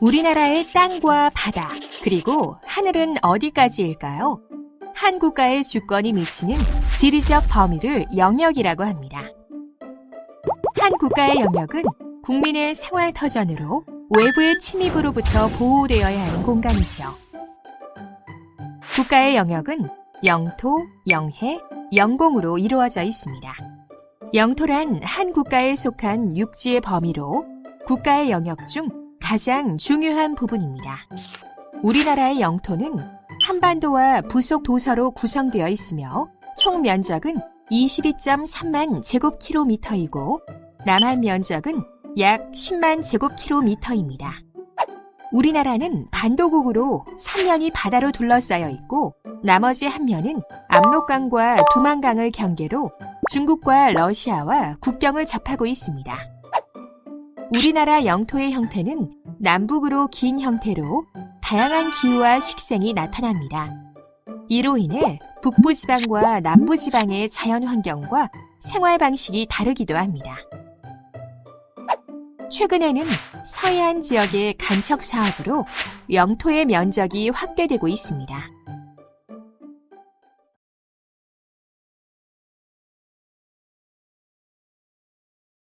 우리나라의 땅과 바다, 그리고 하늘은 어디까지일까요? 한 국가의 주권이 미치는 지리적 범위를 영역이라고 합니다. 한 국가의 영역은 국민의 생활 터전으로 외부의 침입으로부터 보호되어야 하는 공간이죠. 국가의 영역은 영토, 영해, 영공으로 이루어져 있습니다. 영토란 한 국가에 속한 육지의 범위로 국가의 영역 중 가장 중요한 부분입니다. 우리나라의 영토는 한반도와 부속 도서로 구성되어 있으며 총 면적은 22.3만 제곱킬로미터이고 남한 면적은 약 10만 제곱킬로미터입니다. 우리나라는 반도국으로 3면이 바다로 둘러싸여 있고 나머지 한 면은 압록강과 두만강을 경계로 중국과 러시아와 국경을 접하고 있습니다. 우리나라 영토의 형태는 남북으로 긴 형태로 다양한 기후와 식생이 나타납니다. 이로 인해 북부 지방과 남부 지방의 자연 환경과 생활 방식이 다르기도 합니다. 최근에는 서해안 지역의 간척 사업으로 영토의 면적이 확대되고 있습니다.